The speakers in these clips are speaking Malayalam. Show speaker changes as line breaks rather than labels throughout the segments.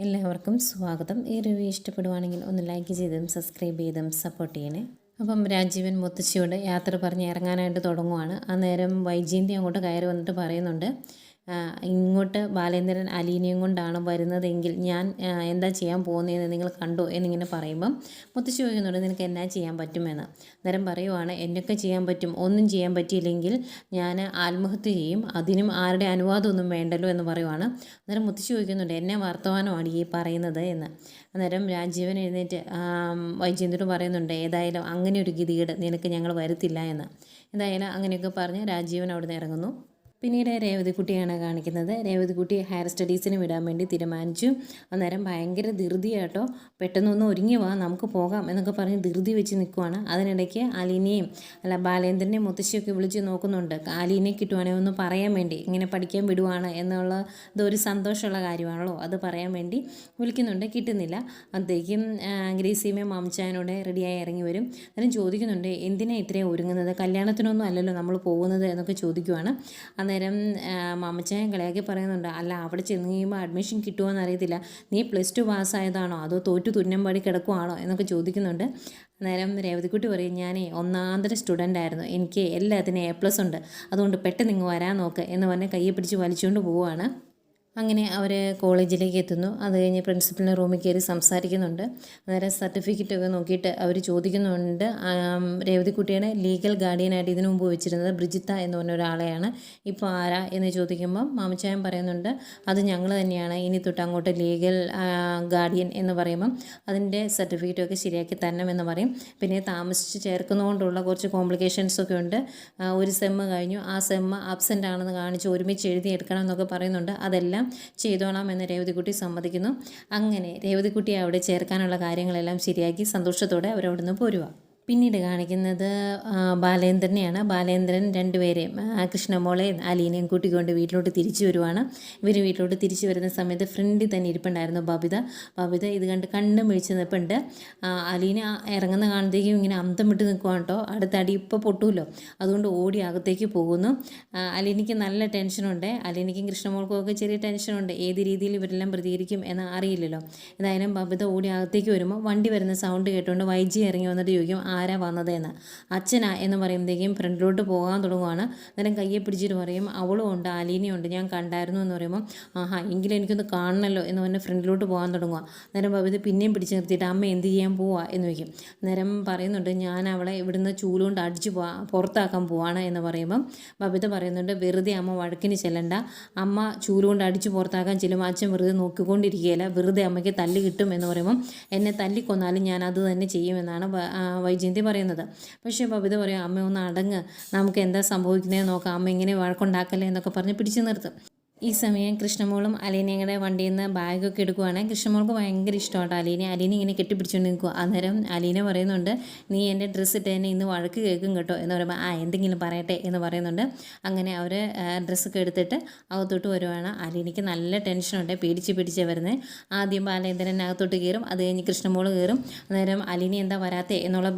എല്ലാവർക്കും സ്വാഗതം. ഈ റിവ്യൂ ഇഷ്ടപ്പെടുവാണെങ്കിൽ ഒന്ന് ലൈക്ക് ചെയ്തും സബ്സ്ക്രൈബ് ചെയ്തും സപ്പോർട്ട് ചെയ്യണേ. അപ്പം രാജീവൻ മുത്തശ്ശിയോട് യാത്ര പറഞ്ഞ് ഇറങ്ങാനായിട്ട് തുടങ്ങുവാണ്. അന്നേരം വൈജയന്തി അങ്ങോട്ട് കയറി വന്നിട്ട് പറയുന്നുണ്ട് ആ, ഇങ്ങോട്ട് ബാലേന്ദ്രൻ അലീനയും കൊണ്ടാണ് വരുന്നതെങ്കിൽ ഞാൻ എന്താ ചെയ്യാൻ പോകുന്നതെന്ന് നിങ്ങൾ കണ്ടോ എന്നിങ്ങനെ പറയുമ്പം മുത്തശ്ശി ചോദിക്കുന്നുണ്ട് നിനക്ക് എന്നാ ചെയ്യാൻ പറ്റുമെന്ന്? അന്നേരം പറയുവാണ് എന്നൊക്കെ ചെയ്യാൻ പറ്റും ഒന്നും ചെയ്യാൻ പറ്റിയില്ലെങ്കിൽ ഞാൻ ആത്മഹത്യ ചെയ്യും അതിനും ആരുടെ അനുവാദമൊന്നും വേണ്ടല്ലോ എന്ന് പറയുവാണ്. അന്നേരം മുത്തശ്ശി ചോദിക്കുന്നുണ്ട് എന്നെ വർത്തമാനമാണ് ഈ പറയുന്നത്? എന്ന്. അന്നേരം രാജീവൻ എഴുന്നേറ്റ് വൈജേന്ദ്രൻ പറയുന്നുണ്ട് ഏതായാലും അങ്ങനെ ഒരു ഗതികേട് നിനക്ക് ഞങ്ങൾ വരുത്തില്ല എന്ന്. എന്തായാലും അങ്ങനെയൊക്കെ പറഞ്ഞ് രാജീവൻ അവിടുന്ന് ഇറങ്ങുന്നു. പിന്നീട് രേവതിക്കുട്ടിയാണ് കാണിക്കുന്നത്. രേവതിക്കുട്ടി ഹയർ സ്റ്റഡീസിന് വിടാൻ വേണ്ടി തീരുമാനിച്ചു. അന്നേരം ഭയങ്കര ധൃതിയാട്ടോ പെട്ടെന്നൊന്ന് ഒരുങ്ങി വാ നമുക്ക് പോകാം എന്നൊക്കെ പറഞ്ഞ് ധൃതി വെച്ച് നിൽക്കുവാണ് അതിനിടയ്ക്ക് അലീനയും അല്ല ബാലേന്ദ്രനെയും മുത്തശ്ശിയൊക്കെ വിളിച്ച് നോക്കുന്നുണ്ട്. അലീനെ കിട്ടുവാണെങ്കിൽ ഒന്ന് പറയാൻ വേണ്ടി ഇങ്ങനെ പഠിക്കാൻ വിടുവാണ് എന്നുള്ള ഇതൊരു സന്തോഷമുള്ള കാര്യമാണല്ലോ. അത് പറയാൻ വേണ്ടി വിളിക്കുന്നുണ്ട്. കിട്ടുന്നില്ല. അത്തേക്കും ഗ്രീസിയമ്മയും മാംചാനോടെ റെഡിയായി ഇറങ്ങി വരും. അന്നേരം ചോദിക്കുന്നുണ്ട് എന്തിനാണ് ഇത്രയും ഒരുങ്ങുന്നത്? കല്യാണത്തിനൊന്നും അല്ലല്ലോ നമ്മൾ പോകുന്നത് എന്നൊക്കെ ചോദിക്കുവാണ്. അന്നേരം മാമച്ചായൻ കളിയാക്കി പറയുന്നുണ്ട് അല്ല അവിടെ ചെന്ന് കഴിയുമ്പോൾ അഡ്മിഷൻ കിട്ടുമോയെന്ന് അറിയത്തില്ല. നീ പ്ലസ് ടു പാസ്സായതാണോ അതോ തോറ്റു തുന്നം പാടി കിടക്കുവാണോ? എന്നൊക്കെ ചോദിക്കുന്നുണ്ട്. അന്നേരം രേവതിക്കുട്ടി പറയും ഞാനേ ഒന്നാന്തര സ്റ്റുഡന്റ് ആയിരുന്നു. എനിക്ക് എല്ലാത്തിനും എ പ്ലസ് ഉണ്ട്. അതുകൊണ്ട് പെട്ടെന്ന് ഇങ്ങ് വരാൻ നോക്ക് എന്ന് പറഞ്ഞ് കയ്യെ പിടിച്ച് വലിച്ചുകൊണ്ട് പോവുകയാണ് അങ്ങനെ അവർ കോളേജിലേക്ക് എത്തുന്നു. അത് കഴിഞ്ഞ് പ്രിൻസിപ്പലിന്റെ റൂമിൽ കയറി സംസാരിക്കുന്നുണ്ട്. അന്നേരം സർട്ടിഫിക്കറ്റൊക്കെ നോക്കിയിട്ട് അവർ ചോദിക്കുന്നുണ്ട്. രേവതിക്കുട്ടിയുടെ ലീഗൽ ഗാർഡിയനായിട്ട് ഇതിനു മുമ്പ് വെച്ചിരുന്നത് ബ്രിജിത്ത എന്ന് പറഞ്ഞ ഒരാളെയാണ്. ഇപ്പോൾ ആരാ എന്ന് ചോദിക്കുമ്പം മാമച്ചായൻ പറയുന്നുണ്ട് അത് ഞങ്ങൾ തന്നെയാണ്. ഇനി തൊട്ട് അങ്ങോട്ട് ലീഗൽ ഗാർഡിയൻ എന്ന് പറയുമ്പം അതിന്റെ സർട്ടിഫിക്കറ്റൊക്കെ ശരിയാക്കി തരണമെന്ന് പറയും. പിന്നെ താമസിച്ച് ചേർക്കുന്നതുകൊണ്ടുള്ള കുറച്ച് കോംപ്ലിക്കേഷൻസൊക്കെ ഉണ്ട്. ഒരു സെമ്മ് കഴിഞ്ഞു. ആ സെമ്മ് ആബ്സെന്റ് ആണെന്ന് കാണിച്ച് ഒരുമിച്ച് എഴുതിയെടുക്കണം എന്നൊക്കെ പറയുന്നുണ്ട്. അതെല്ലാം ചെയ്തോളാം എന്ന് രേവതിക്കുട്ടി സമ്മതിക്കുന്നു. അങ്ങനെ രേവതിക്കുട്ടിയെ അവിടെ ചേർക്കാനുള്ള കാര്യങ്ങളെല്ലാം ശരിയാക്കി സന്തോഷത്തോടെ അവരവിടുന്ന് പോരുക. പിന്നീട് കാണിക്കുന്നത് ബാലേന്ദ്രനെയാണ്. ബാലേന്ദ്രൻ രണ്ടുപേരെയും കൃഷ്ണമോളെ കൃഷ്ണമോളെയും അലീനെയും കൂട്ടിക്കൊണ്ട് വീട്ടിലോട്ട് തിരിച്ചു വരുവാണ്. ഇവർ വീട്ടിലോട്ട് തിരിച്ചു വരുന്ന സമയത്ത് ഫ്രണ്ടിൽ തന്നെ ഇരിപ്പുണ്ടായിരുന്നു ബബിത. ബബിത ഇത് കണ്ട് കണ്ണും മിഴിച്ച് നിൽപ്പുണ്ട് അലീന ഇറങ്ങുന്ന കാണുമ്പോഴേക്കും ഇങ്ങനെ അന്തം വിട്ട് നിൽക്കുവാണ് കേട്ടോ. അടുത്ത അടി ഇപ്പോൾ പൊട്ടുമല്ലോ അതുകൊണ്ട് ഓടി അകത്തേക്ക് പോകുന്നു. അലീനയ്ക്ക് നല്ല ടെൻഷനുണ്ട്. അലീനയ്ക്കും കൃഷ്ണമോൾക്കും ഒക്കെ ചെറിയ ടെൻഷനുണ്ട്. ഏത് രീതിയിൽ ഇവരെല്ലാം പ്രതികരിക്കും എന്ന് അറിയില്ലല്ലോ. എന്തായാലും ബബിത ഓടി അകത്തേക്ക് വരുമ്പോൾ വണ്ടി വരുന്ന സൗണ്ട് കേട്ടുകൊണ്ട് വൈജി ഇറങ്ങി വന്നിട്ട് ചോദിക്കും ആരാ വന്നതെന്ന്. അച്ഛനാ എന്ന് പറയുമ്പോഴത്തേക്കും ഫ്രണ്ടിലോട്ട് പോകാൻ തുടങ്ങുവാണ്. അന്നേരം കയ്യെ പിടിച്ചിട്ട് പറയും അവളും ഉണ്ട് അലീനയുണ്ട് ഞാൻ കണ്ടായിരുന്നു എന്ന് പറയുമ്പോൾ ആഹാ എങ്കിലും എനിക്കൊന്ന് കാണണമല്ലോ എന്ന് പറഞ്ഞ് ഫ്രണ്ടിലോട്ട് പോകാൻ തുടങ്ങുക അന്നേരം ബബിത പിന്നെയും പിടിച്ച് നിർത്തിയിട്ട് അമ്മ എന്ത് ചെയ്യാൻ പോവാ? എന്ന് ചോദിക്കും. അന്നേരം പറയുന്നുണ്ട് ഞാൻ അവളെ ഇവിടുന്ന് ചൂലുകൊണ്ട് അടിച്ച് പോവാ പുറത്താക്കാൻ പോവാണ് എന്ന് പറയുമ്പം ബബിത പറയുന്നുണ്ട് വെറുതെ അമ്മ വഴക്കിന് ചെല്ലണ്ട. അമ്മ ചൂലുകൊണ്ട് അടിച്ച് പുറത്താക്കാൻ ചെല്ലുമ്പോൾ അച്ഛൻ വെറുതെ നോക്കിക്കൊണ്ടിരിക്കുകയില്ല. വെറുതെ അമ്മയ്ക്ക് തല്ല് കിട്ടും എന്ന് പറയുമ്പം എന്നെ തല്ലിക്കൊന്നാലും ഞാൻ അത് തന്നെ ചെയ്യുമെന്നാണ് വ- വൈജയന്തി പറയുന്നത്. പക്ഷേ ബബിത പറയും അമ്മ ഒന്ന് അടങ്ങ്. നമുക്ക് എന്താ സംഭവിക്കുന്നതെന്ന് നോക്കാം. അമ്മ ഇങ്ങനെ വഴക്കുണ്ടാക്കല്ലേ എന്നൊക്കെ പറഞ്ഞ് പിടിച്ചു നിർത്തും. ഈ സമയം കൃഷ്ണമോളും അലീനയുടെ വണ്ടിയിൽ നിന്ന് ബാഗൊക്കെ എടുക്കുവാണ്. കൃഷ്ണമോൾക്ക് ഭയങ്കര ഇഷ്ടമാണ് അലീനെ അലീന ഇങ്ങനെ കെട്ടിപ്പിടിച്ചുകൊണ്ട് നിൽക്കുക അന്നേരം അലീന പറയുന്നുണ്ട് നീ എന്റെ ഡ്രസ്സ് ഇട്ട് തന്നെ ഇന്ന് വഴക്ക് കേൾക്കും കേട്ടോ. എന്ന് പറയുമ്പോൾ ആ എന്തെങ്കിലും പറയട്ടെ എന്ന് പറയുന്നുണ്ട്. അങ്ങനെ അവർ ഡ്രസ്സൊക്കെ എടുത്തിട്ട് അകത്തോട്ട് വരുവാണ്. അലീനയ്ക്ക് നല്ല ടെൻഷനുണ്ട് പേടിച്ച് പിടിച്ച് വരുന്നത് ആദ്യം ബാലേന്ദ്രൻ അകത്തോട്ട് കയറും അത് കഴിഞ്ഞ് കൃഷ്ണമോൾ കയറും. അന്നേരം അലീന എന്താ വരാത്തെ എന്നുള്ള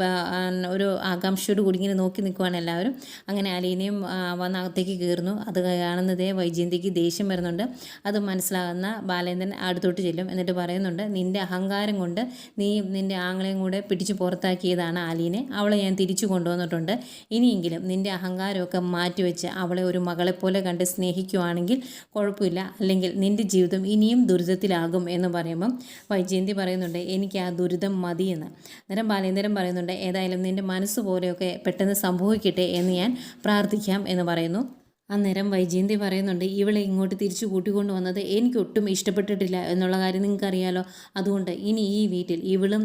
ഒരു ആകാംക്ഷയോട് കൂടി ഇങ്ങനെ നോക്കി നിൽക്കുവാണ് എല്ലാവരും. അങ്ങനെ അലീനയും വന്ന് അകത്തേക്ക് കയറുന്നു. അത് കാണുന്നതേ വൈജയന്തിക്ക് ദേഷ്യം വരുന്നുണ്ട്. അത് മനസ്സിലാകുന്ന ബാലേന്ദ്രൻ അടുത്തോട്ട് ചെല്ലും. എന്നിട്ട് പറയുന്നുണ്ട് നിന്റെ അഹങ്കാരം കൊണ്ട് നീ നിന്റെ ആങ്ങളെയും കൂടെ പിടിച്ചു പുറത്താക്കിയതാണ് ആലീനെ. അവളെ ഞാൻ തിരിച്ചു കൊണ്ടുവന്നിട്ടുണ്ട്. ഇനിയെങ്കിലും നിന്റെ അഹങ്കാരമൊക്കെ മാറ്റിവെച്ച് അവളെ ഒരു മകളെപ്പോലെ കണ്ട് സ്നേഹിക്കുവാണെങ്കിൽ കുഴപ്പമില്ല. അല്ലെങ്കിൽ നിന്റെ ജീവിതം ഇനിയും ദുരിതത്തിലാകും. എന്ന് പറയുമ്പം വൈജയന്തി പറയുന്നുണ്ട് എനിക്ക് ആ ദുരിതം മതിയെന്ന്. അന്നേരം ബാലേന്ദ്രൻ പറയുന്നുണ്ട് ഏതായാലും നിന്റെ മനസ്സ് പോലെയൊക്കെ പെട്ടെന്ന് സംഭവിക്കട്ടെ എന്ന് ഞാൻ പ്രാർത്ഥിക്കാം എന്ന് പറയുന്നു. അന്നേരം വൈജയന്തി പറയുന്നുണ്ട് ഇവളെ ഇങ്ങോട്ട് തിരിച്ചു കൂട്ടിക്കൊണ്ട് വന്നത് എനിക്ക് ഒട്ടും ഇഷ്ടപ്പെട്ടിട്ടില്ല എന്നുള്ള കാര്യം നിങ്ങൾക്കറിയാലോ. അതുകൊണ്ട് ഇനി ഈ വീട്ടിൽ ഇവളും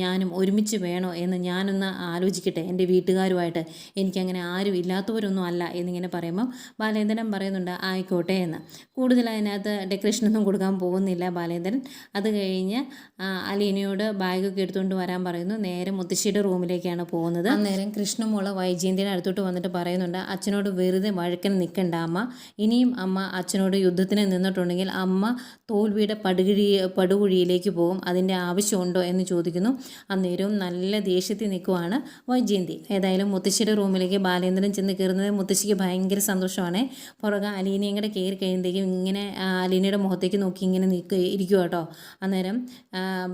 ഞാനും ഒരുമിച്ച് വേണോ എന്ന് ഞാനൊന്ന് ആലോചിക്കട്ടെ. എന്റെ വീട്ടുകാരുമായിട്ട് എനിക്കങ്ങനെ ആരും ഇല്ലാത്തവരൊന്നും അല്ല എന്നിങ്ങനെ പറയുമ്പം ബാലേന്ദ്രൻ പറയുന്നുണ്ട് ആയിക്കോട്ടെ എന്ന്. കൂടുതൽ അതിനകത്ത് ഡെക്കറേഷനൊന്നും കൊടുക്കാൻ പോകുന്നില്ല ബാലേന്ദ്രൻ. അത് കഴിഞ്ഞ് അലീനയോട് ബാഗൊക്കെ എടുത്തുകൊണ്ട് വരാൻ പറയുന്നു. നേരെ മുത്തശ്ശിയുടെ റൂമിലേക്കാണ് പോകുന്നത്. അന്നേരം കൃഷ്ണമോൾ വൈജയന്തിയുടെ അടുത്തോട്ട് വന്നിട്ട് പറയുന്നുണ്ട് അച്ഛനോട് വെറുതെ വഴക്കന് നിൽക്കണ്ട അമ്മ. ഇനിയും അമ്മ അച്ഛനോട് യുദ്ധത്തിന് നിന്നിട്ടുണ്ടെങ്കിൽ അമ്മ തോൽവിയുടെ പടുകുഴി പടുകുഴിയിലേക്ക് പോകും. അതിന്റെ ആവശ്യമുണ്ടോ എന്ന് ചോദിക്കുന്നു. അന്നേരവും നല്ല ദേഷ്യത്തിൽ നിൽക്കുവാണ് വൈജയന്തി. ഏതായാലും മുത്തശ്ശിയുടെ റൂമിലേക്ക് ബാലേന്ദ്രൻ ചെന്ന് കയറുന്നത് മുത്തശ്ശിക്ക് ഭയങ്കര സന്തോഷമാണ്. പുറകെ അലീനയും കൂടെ കയറി കഴിയുമ്പോഴേക്കും ഇങ്ങനെ അലീനയുടെ മുഖത്തേക്ക് നോക്കി ഇങ്ങനെ നിൽക്കുക ഇരിക്കുക കേട്ടോ. അന്നേരം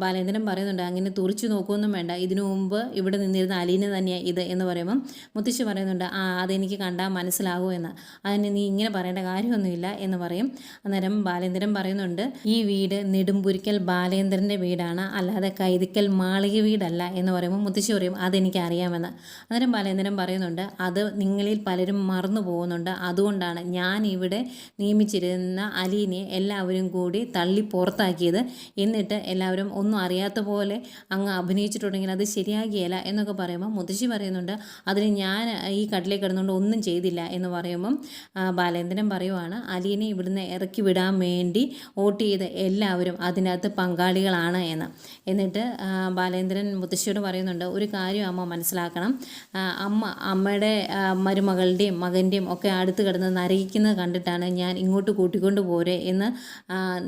ബാലേന്ദ്രൻ പറയുന്നുണ്ട് അങ്ങനെ തുറിച്ചു നോക്കുമൊന്നും വേണ്ട. ഇതിനു മുമ്പ് ഇവിടെ നിന്നിരുന്ന അലീന തന്നെയാണ് ഇത് എന്ന് പറയുമ്പം മുത്തശ്ശി പറയുന്നുണ്ട് ആ അതെനിക്ക് കണ്ടാൽ മനസ്സിലാകുമെന്ന് അതിന് നീ ഇങ്ങനെ പറയേണ്ട കാര്യമൊന്നുമില്ല എന്ന് പറയും. അന്നേരം ബാലേന്ദ്രൻ പറയുന്നുണ്ട് ഈ വീട് നെടുമ്പുരിക്കൽ ബാലേന്ദ്രന്റെ വീടാണ്. അല്ലാതെ കൈതിക്കൽ മാളിക വീടല്ല. എന്ന് പറയുമ്പോൾ മുത്തശ്ശി പറയും അതെനിക്ക് അറിയാമെന്ന് അന്നേരം ബാലേന്ദ്രൻ പറയുന്നുണ്ട് അത് നിങ്ങളിൽ പലരും മറന്നു പോകുന്നുണ്ട്. അതുകൊണ്ടാണ് ഞാൻ ഇവിടെ നിയമിച്ചിരുന്ന അലീനെ എല്ലാവരും കൂടി തള്ളി പുറത്താക്കിയത്. എന്നിട്ട് എല്ലാവരും ഒന്നും അറിയാത്ത പോലെ അങ്ങ് അഭിനയിച്ചിട്ടുണ്ടെങ്കിൽ അത് ശരിയാകിയല്ല എന്നൊക്കെ പറയുമ്പോൾ മുത്തശ്ശി പറയുന്നുണ്ട് അതിന് ഞാൻ ഈ കടലിൽ കിടന്നുകൊണ്ട് ഒന്നും ചെയ്തില്ല. എന്ന് പറയുമ്പം ബാലേന്ദ്രൻ പറയുവാണ് അലീനെ ഇവിടുന്ന് ഇറക്കി വിടാൻ വേണ്ടി വോട്ട് ചെയ്ത എല്ലാവരും അതിനകത്ത് പങ്കാളികളാണ് എന്ന്. എന്നിട്ട് ബാലേന്ദ്രൻ മുത്തശ്ശിയോട് പറയുന്നുണ്ട് ഒരു കാര്യം അമ്മ മനസ്സിലാക്കണം. അമ്മ അമ്മയുടെ മരുമകളുടെയും മകന്റെയും ഒക്കെ അടുത്ത് കിടന്ന് നരകിക്കുന്നത് കണ്ടിട്ടാണ് ഞാൻ ഇങ്ങോട്ട് കൂട്ടിക്കൊണ്ട് പോരെ എന്ന്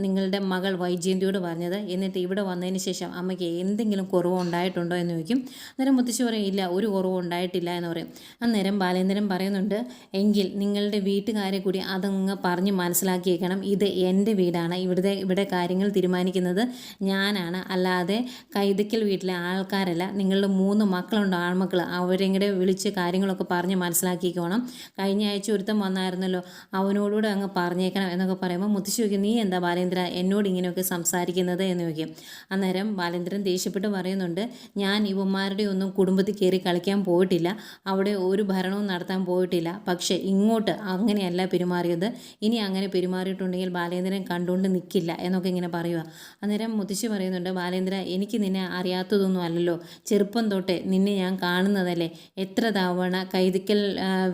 നിങ്ങളുടെ മകൾ വൈജയന്തിയോട് പറഞ്ഞത്. എന്നിട്ട് ഇവിടെ വന്നതിന് ശേഷം അമ്മയ്ക്ക് എന്തെങ്കിലും കുറവ് ഉണ്ടായിട്ടുണ്ടോ എന്ന് ചോദിക്കും. അന്നേരം മുത്തശ്ശി പറയും ഇല്ല ഒരു കുറവും ഉണ്ടായിട്ടില്ല എന്ന് പറയും. അന്നേരം ബാലേന്ദ്രൻ പറയുന്നുണ്ട് എങ്കിൽ നിങ്ങളുടെ വീട്ടുകാരെ കൂടി അതങ്ങ് പറഞ്ഞ് മനസ്സിലാക്കിയേക്കണം. ഇത് എന്റെ വീടാണ്. ഇവിടുത്തെ ഇവിടെ കാര്യങ്ങൾ തീരുമാനിക്കുന്നത് ഞാനാണ്. അല്ലാതെ കൈതക്കൽ വീട്ടിലെ ആൾക്കാരല്ല. നിങ്ങളുടെ മൂന്ന് മക്കളുണ്ട് ആൺമക്കൾ അവരെയും കൂടെ വിളിച്ച് കാര്യങ്ങളൊക്കെ പറഞ്ഞ് മനസ്സിലാക്കിക്കോണം. കഴിഞ്ഞ ആഴ്ച ഒരുത്തം വന്നായിരുന്നല്ലോ. അവനോടുകൂടെ അങ്ങ് പറഞ്ഞേക്കണം എന്നൊക്കെ പറയുമ്പോൾ മുത്തശ്ശി ചോദിക്കും നീ എന്താ ബാലേന്ദ്ര? എന്നോട് ഇങ്ങനെയൊക്കെ സംസാരിക്കുന്നത്? എന്ന് ചോദിക്കും. അന്നേരം ബാലേന്ദ്രൻ ദേഷ്യപ്പെട്ട് പറയുന്നുണ്ട് ഞാൻ ഇവന്മാരുടെ ഒന്നും കുടുംബത്തിൽ കയറി കളിക്കാൻ പോയിട്ടില്ല. അവിടെ ഒരു ഭരണവും നടത്താൻ പോയിട്ടില്ല. പക്ഷേ ഇങ്ങോട്ട് അങ്ങനെയല്ല പെരുമാറിയത്. ഇനി അങ്ങനെ പെരുമാറിയിട്ടുണ്ടെങ്കിൽ ബാലേന്ദ്രൻ കണ്ടുകൊണ്ട് നിൽക്കില്ല എന്നൊക്കെ ഇങ്ങനെ പറയുക അന്നേരം മുത്തശ്ശി പറയുന്നുണ്ട് ബാലേന്ദ്ര എനിക്ക് നിന്നെ അറിയാത്തതൊന്നും അല്ലല്ലോ. ചെറുപ്പം തൊട്ടേ നിന്നെ ഞാൻ കാണുന്നതല്ലേ. എത്ര തവണ കൈതിക്കൽ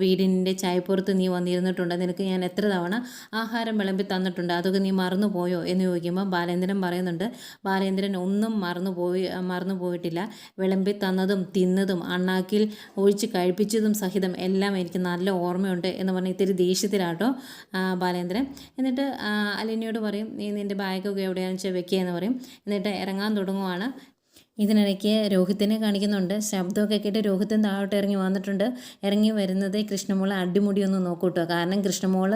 വീടിന്റെ ചായപ്പുറത്ത് നീ വന്നിരുന്നിട്ടുണ്ട്. നിനക്ക് ഞാൻ എത്ര തവണ ആഹാരം വിളമ്പി തന്നിട്ടുണ്ട്. അതൊക്കെ നീ മറന്നു പോയോ? എന്ന് ചോദിക്കുമ്പോൾ ബാലേന്ദ്രൻ പറയുന്നുണ്ട് ബാലേന്ദ്രൻ ഒന്നും മറന്നു പോയി മറന്നു പോയിട്ടില്ല. വിളമ്പി തന്നതും തിന്നതും അണ്ണാക്കിൽ ഒഴിച്ച് കഴിപ്പിച്ചതും സഹിതം എല്ലാം എനിക്ക് നല്ല ഓർമ്മയുണ്ട് എന്ന് പറഞ്ഞ് ഇത്തിരി ദേഷ്യത്തിലാട്ടോ ബാലേന്ദ്രൻ. എന്നിട്ട് അലിനിയോട് പറയും നീ നിന്റെ ബാഗൊക്കെ എവിടെയാണെന്ന് വെച്ചാൽ വെക്കുക എന്ന് പറയും. എന്നിട്ട് ഇറങ്ങാൻ തുടങ്ങുവാണ്. ഇതിനിടയ്ക്ക് രോഹിത്തിനെ കാണിക്കുന്നുണ്ട്. ശബ്ദമൊക്കെ കേട്ട് രോഹിത്തൻ താഴോട്ട് ഇറങ്ങി വന്നിട്ടുണ്ട്. ഇറങ്ങി വരുന്നത് കൃഷ്ണമോളെ അടിമുടി ഒന്ന് നോക്കൂട്ടോ. കാരണം കൃഷ്ണമോൾ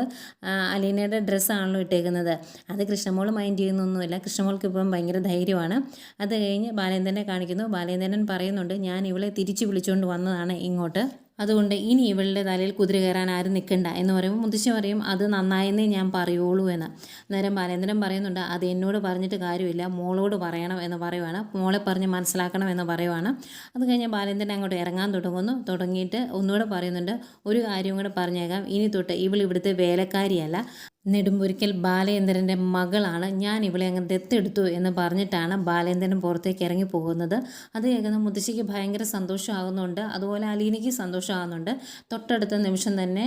അലീനയുടെ ഡ്രസ്സാണല്ലോ ഇട്ടേക്കുന്നത്. അത് കൃഷ്ണമോൾ മൈൻഡ് ചെയ്യുന്നൊന്നുമില്ല. കൃഷ്ണമോൾക്ക് ഇപ്പം ഭയങ്കര ധൈര്യമാണ്. അത് കഴിഞ്ഞ് ബാലേന്ദ്രനെ കാണിക്കുന്നു. ബാലേന്ദ്രൻ പറയുന്നുണ്ട് ഞാൻ ഇവളെ തിരിച്ചു വിളിച്ചുകൊണ്ട് വന്നതാണ് ഇങ്ങോട്ട്. അതുകൊണ്ട് ഇനി ഇവളുടെ തലയിൽ കുതിര കയറാൻ ആരും നിൽക്കണ്ട എന്ന് പറയുമ്പോൾ മുത്തശ്ശി പറയും അത് നന്നായെന്നേ ഞാൻ പറയുള്ളൂ എന്ന്. അന്നേരം ബാലേന്ദ്രൻ പറയുന്നുണ്ട് അത് എന്നോട് പറഞ്ഞിട്ട് കാര്യമില്ല മോളോട് പറയണം എന്ന് പറയുവാണ് മോളെ പറഞ്ഞ് മനസ്സിലാക്കണം എന്ന് പറയുവാണ്. അത് കഴിഞ്ഞ് ബാലേന്ദ്രൻ അങ്ങോട്ട് ഇറങ്ങാൻ തുടങ്ങുന്നു. തുടങ്ങിയിട്ട് ഒന്നുകൂടെ പറയുന്നുണ്ട് ഒരു കാര്യം കൂടെ പറഞ്ഞേക്കാം ഇനി തൊട്ട് ഇവൾ ഇവിടുത്തെ വേലക്കാരിയല്ല നെടുമ്പൊരിക്കൽ ബാലേന്ദ്രന്റെ മകളാണ്. ഞാൻ ഇവളെ അങ്ങ് ദത്തെടുത്തു എന്ന് പറഞ്ഞിട്ടാണ് ബാലേന്ദ്രൻ പുറത്തേക്ക് ഇറങ്ങി പോകുന്നത്. അത് കേൾക്കുന്ന മുത്തശ്ശിക്ക് ഭയങ്കര സന്തോഷമാകുന്നുണ്ട്. അതുപോലെ അലീനയ്ക്ക് സന്തോഷമാകുന്നുണ്ട്. തൊട്ടടുത്ത നിമിഷം തന്നെ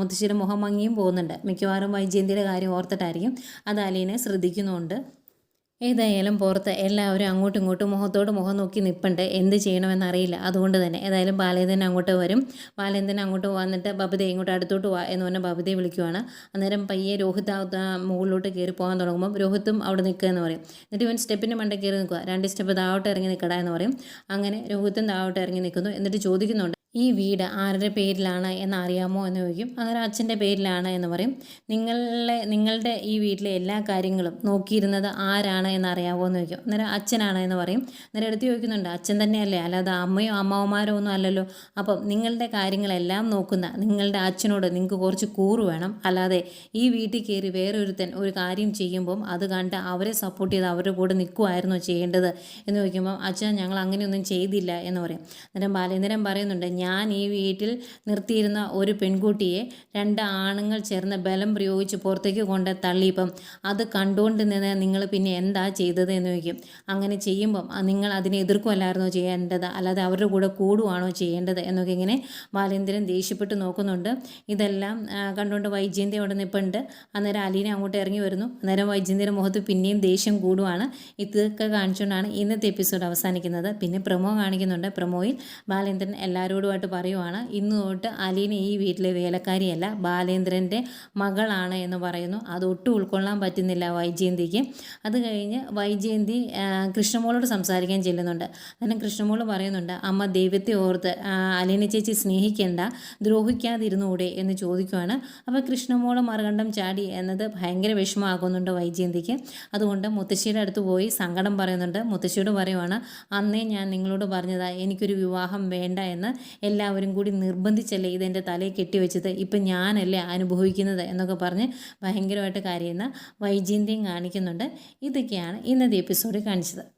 മുത്തശ്ശിയുടെ മുഖം മങ്ങിയും പോകുന്നുണ്ട്. മിക്കവാറും വൈജയന്തിയുടെ കാര്യം ഓർത്തിട്ടായിരിക്കും അത് അലീനെ ശ്രദ്ധിക്കുന്നുണ്ട്. ഏതായാലും പുറത്ത് എല്ലാവരും അങ്ങോട്ടും ഇങ്ങോട്ടും മുഖത്തോട് മുഖം നോക്കി നിൽപ്പുണ്ട് എന്ത് ചെയ്യണമെന്ന് അറിയില്ല. അതുകൊണ്ട് തന്നെ ഏതായാലും ബാലേന്ദ്രൻ അങ്ങോട്ട് വരും. ബാലേന്ദ്രൻ അങ്ങോട്ട് വന്നിട്ട് ബബിതയെ ഇങ്ങോട്ട് അടുത്തോട്ട് വാ എന്ന് പറഞ്ഞാൽ ബബിതയെ വിളിക്കുവാണ്. അന്നേരം പയ്യെ രോഹിത് മുകളിലോട്ട് കയറി പോകാൻ തുടങ്ങുമ്പോൾ രോഹിത്തും അവിടെ നിൽക്കുക എന്ന് പറയും. എന്നിട്ട് ഇവൻ സ്റ്റെപ്പിന്റെ മണ്ടേ കയറി നിൽക്കുക. രണ്ട് സ്റ്റെപ്പ് താഴോട്ട് ഇറങ്ങി നിൽക്കട എന്ന് പറയും. അങ്ങനെ രോഹിത്തും താഴോട്ട് ഇറങ്ങി നിൽക്കുന്നു. എന്നിട്ട് ചോദിക്കുന്നുണ്ട് ഈ വീട് ആരുടെ പേരിലാണ് എന്ന് അറിയാമോ എന്ന് ചോദിക്കും. അങ്ങനെ അച്ഛന്റെ പേരിലാണ് എന്ന് പറയും. നിങ്ങളെ നിങ്ങളുടെ ഈ വീട്ടിലെ എല്ലാ കാര്യങ്ങളും നോക്കിയിരുന്നത് ആരാണ് എന്ന് അറിയാമോ എന്ന് ചോദിക്കും. അന്നേരം അച്ഛനാണ് എന്ന് പറയും. അന്നേരം എടുത്ത് ചോദിക്കുന്നുണ്ട്. അച്ഛൻ തന്നെയല്ലേ? അല്ലാതെ അമ്മയോ അമ്മാവന്മാരോ ഒന്നും അല്ലല്ലോ. അപ്പം നിങ്ങളുടെ കാര്യങ്ങളെല്ലാം നോക്കുന്ന നിങ്ങളുടെ അച്ഛനോട് നിങ്ങൾക്ക് കുറച്ച് കൂറ് വേണം. അല്ലാതെ ഈ വീട്ടിൽ കയറി വേറൊരുത്തൻ ഒരു കാര്യം ചെയ്യുമ്പം അത് കണ്ട് അവരെ സപ്പോർട്ട് ചെയ്ത് അവരുടെ കൂടെ നിൽക്കുമായിരുന്നോ ചെയ്യേണ്ടത് എന്ന് ചോദിക്കുമ്പോൾ അച്ഛൻ ഞങ്ങൾ അങ്ങനെയൊന്നും ചെയ്തില്ല എന്ന് പറയും. അന്നേരം ബാലേന്ദ്രൻ പറയുന്നുണ്ട് ഞാൻ ഈ വീട്ടിൽ നിർത്തിയിരുന്ന ഒരു പെൺകുട്ടിയെ രണ്ട് ആണുങ്ങൾ ചേർന്ന് ബലം പ്രയോഗിച്ച് പുറത്തേക്ക് കൊണ്ട് തള്ളിയപ്പം അത് കണ്ടുകൊണ്ട് നിന്ന് നിങ്ങൾ പിന്നെ എന്താ ചെയ്തത് എന്ന് ചോദിക്കും. അങ്ങനെ ചെയ്യുമ്പം നിങ്ങൾ അതിനെ എതിർക്കുമല്ലായിരുന്നോ ചെയ്യേണ്ടത്? അല്ലാതെ അവരുടെ കൂടെ കൂടുവാണോ ചെയ്യേണ്ടത്? എന്നൊക്കെ ഇങ്ങനെ ബാലേന്ദ്രൻ ദേഷ്യപ്പെട്ട് നോക്കുന്നുണ്ട്. ഇതെല്ലാം കണ്ടുകൊണ്ട് വൈജയന്തി അവിടെ നിൽപ്പുണ്ട് അന്നേരം അലീന അങ്ങോട്ട് ഇറങ്ങി വരുന്നു. അന്നേരം വൈജയന്തിയുടെ മുഖത്ത് പിന്നെയും ദേഷ്യം കൂടുവാണ്. ഇതൊക്കെ കാണിച്ചുകൊണ്ടാണ് ഇന്നത്തെ എപ്പിസോഡ് അവസാനിക്കുന്നത്. പിന്നെ പ്രമോ കാണിക്കുന്നുണ്ട്. പ്രമോയിൽ ബാലേന്ദ്രൻ എല്ലാവരോടുമായിട്ട് ഭയങ്കരമായിട്ട് പറയുവാണ് ഇന്ന് തൊട്ട് അലീന ഈ വീട്ടിലെ വേലക്കാരിയല്ല ബാലേന്ദ്രന്റെ മകളാണ് എന്ന് പറയുന്നു. അതൊട്ടും ഉൾക്കൊള്ളാൻ പറ്റുന്നില്ല വൈജയന്തിക്ക്. അത് കഴിഞ്ഞ് വൈജയന്തി കൃഷ്ണമോളോട് സംസാരിക്കാൻ ചെല്ലുന്നുണ്ട്. അന്നേരം കൃഷ്ണമോൾ പറയുന്നുണ്ട് അമ്മ ദൈവത്തെ ഓർത്ത് അലീന ചേച്ചി സ്നേഹിക്കേണ്ട ദ്രോഹിക്കാതിരുന്നുകൂടെ എന്ന് ചോദിക്കുവാണ്. അപ്പോൾ കൃഷ്ണമോൾ മറുകണ്ഠം ചാടി എന്നത് ഭയങ്കര വിഷമമാകുന്നുണ്ട് വൈജയന്തിക്ക്. അതുകൊണ്ട് മുത്തശ്ശിയുടെ അടുത്ത് പോയി സങ്കടം പറയുന്നുണ്ട്. മുത്തശ്ശിയോട് പറയുവാണ് അന്നേ ഞാൻ നിങ്ങളോട് പറഞ്ഞതാ എനിക്കൊരു വിവാഹം വേണ്ട എന്ന് എല്ലാവരും കൂടി നിർബന്ധിച്ചല്ലേ ഇതെന്റെ തലയിൽ കെട്ടിവെച്ചത്? ഇപ്പം ഞാനല്ലേ അനുഭവിക്കുന്നത്? എന്നൊക്കെ പറഞ്ഞ് ഭയങ്കരമായിട്ട് കരയുന്ന വൈജയന്തിയും കാണിക്കുന്നുണ്ട്. ഇതൊക്കെയാണ് ഇന്നത്തെ എപ്പിസോഡിൽ കാണിച്ചത്.